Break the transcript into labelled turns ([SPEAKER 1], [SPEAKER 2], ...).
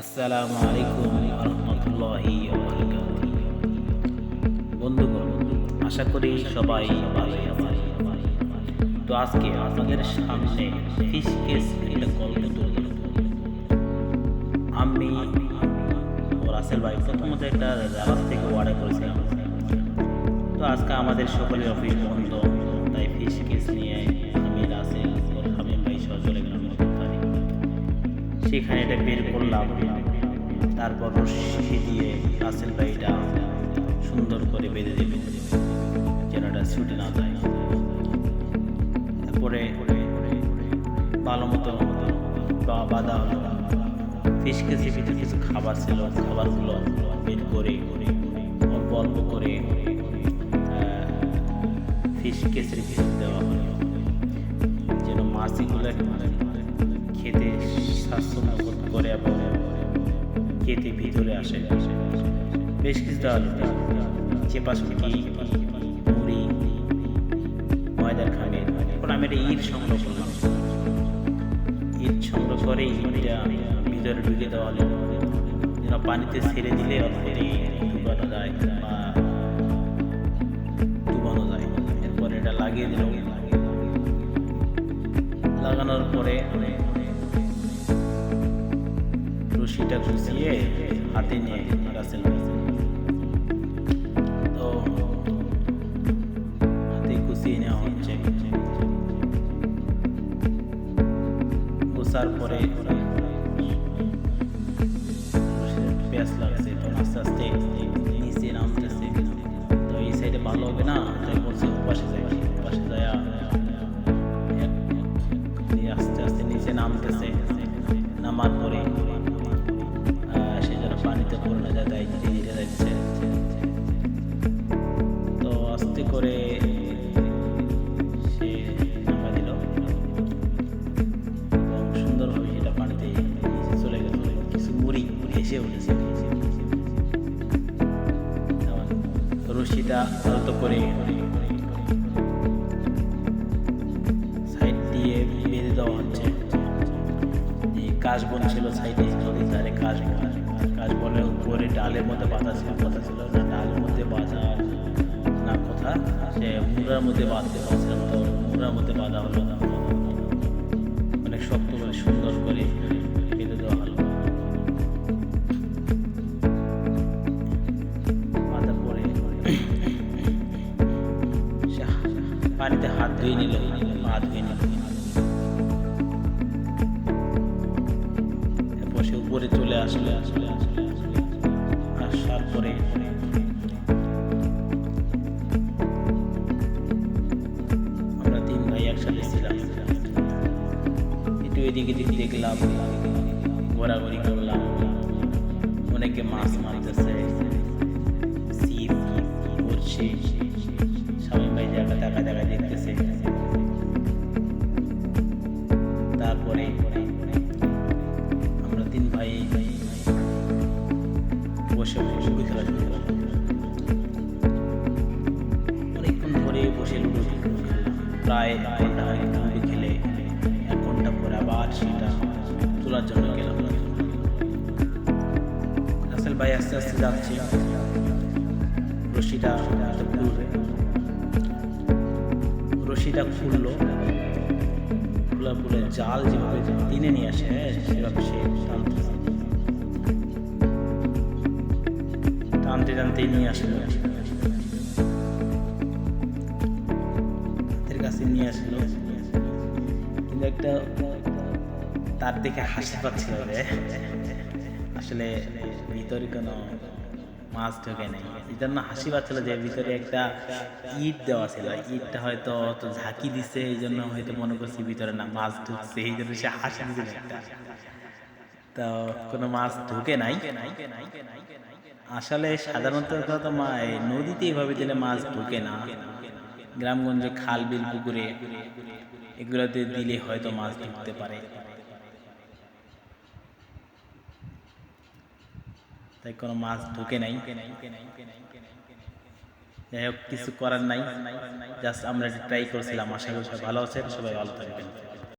[SPEAKER 1] আসসালামু আলাইকুম রহমতুল্লাহি বন্ধুগণ, আশা করি সবাই তো আজকে আপনাদের সামনে কেস একটা গল্প তুলে আমি রাসেল ভাই প্রথমত একটা জাহাজ থেকে অর্ডার করেছিলাম। তো আজকে আমাদের সকলের অফিস বন্ধ, তাই ফিশ কেস নিয়ে সেখানে এটা বের করলাম। তারপর রশি দিয়ে রাসেল ভাইটা সুন্দর করে বেঁধে দেবে যেন ছুটে না যায়। তারপরে ভালো মতো বাঁধা হলো। ফিশ কেসের ভিতরে কিছু খাবার ছিল, খাবারগুলো বের করে, অল্প অল্প করে ফিশ কেসের ভিতরে দেওয়া হলো। যেন মাছগুলো স্বাচ্ছন্দ্য করে এবং খেতে ভিতরে আসে। বেশ কিছু ডাল চেপা শুটকি মুড়ি ময়দার খাবে এখন আমি একটা ইট সংগ্রহ করলাম ইট সংগ্রহ করে ইটটা ভিতরে ঢুকে দেওয়া হলো। পানিতে ছেড়ে দিলে অলরেডি ডুবানো যায় বা ডুবানো যায়। এরপরে এটা লাগিয়ে দিল। লাগানোর পরে রশিটা ঘুষিয়ে হাতে নিয়ে রাসেল তো হাতে ঘুষিয়ে নেওয়া হচ্ছে। ঘুষার পরে পেঁয়াজ লাগছে, তো আস্তে আস্তে নিচে নামতেছে। তো এই সাইডে ভালো হবে না? তাই বলছে পাশে যাই পাশে যায়। আস্তে আস্তে নিচে নামতেছে। নামার পরে রশিটা আলতো করে সাইড দিয়ে বেঁধে দেওয়া হচ্ছে। কাশ বন ছিল সাইডে, নদীর ধারে কাশ বন। কাশ বনের উপরে ডালের মধ্যে বাঁধা ছিল কথা ছিল না, ডালের মধ্যে বাঁধা না কথা, সে মুড়ার মধ্যে বাঁধতে পারছিলাম তো মুড়ার মধ্যে বাঁধা হলো অনেক শক্ত করে, সুন্দর করে ধুয়ে নিল পা ধুয়ে নিল সে উপরে চলে আসলে। আসলে আসলে আসার পরে আমরা তিন ভাই একসাথে ছিলাম। একটু এদিকে এদিকে দেখলাম, ঘোরাঘুরি করলাম। অনেকে মাছ মারতেছে সিপ করছে। বসে লুডো খেলা শুরু করলাম অনেকক্ষণ ধরে বসে লুডো প্রায় এক ঘণ্টা হয় লুডো খেলে এক ঘণ্টা পরে আবার সেটা তোলার জন্য গেলাম। রাসেল ভাই আস্তে আস্তে যাচ্ছে। রশিটা খুলবে রশিটা খুললো। খোলার পরে জাল যেভাবে টেনে নিয়ে আসে হ্যাঁ, সেভাবে সে টানতেছে। টানতে টানতে নিয়ে আসলো হাতের কাছে নিয়ে আসলো কিন্তু একটা তার দেখে হাসি পাচ্ছিল আসলে ভিতরে কোনো মাছ ঢোকে নাই। এই জন্য হাসি পাচ্ছিল যে ভিতরে একটা ইট দেওয়া ছিল। ইটটা হয়তো তো ঝাঁকি দিছে, এই জন্য হয়তো মনে করছি ভিতরে না মাছ ঢুকছে। এই জন্য সে হাসি দিছিল একটা। তো কোনো মাছ ঢুকে নাই। আসলে সাধারণত তো নদীতে এইভাবে দিলে মাছ ঢুকে না। গ্রামগঞ্জে খাল, বিল, পুকুরে এগুলোতে দিলে হয়তো মাছ ঢুকতে পারে। তাই কোনো মাছ ঢুকে নাই। যাই হোক, কিছু করার নাই। জাস্ট আমরা ট্রাই করছিলাম। আশা করি ভালো আছে সবাই ভালো থাকবেন।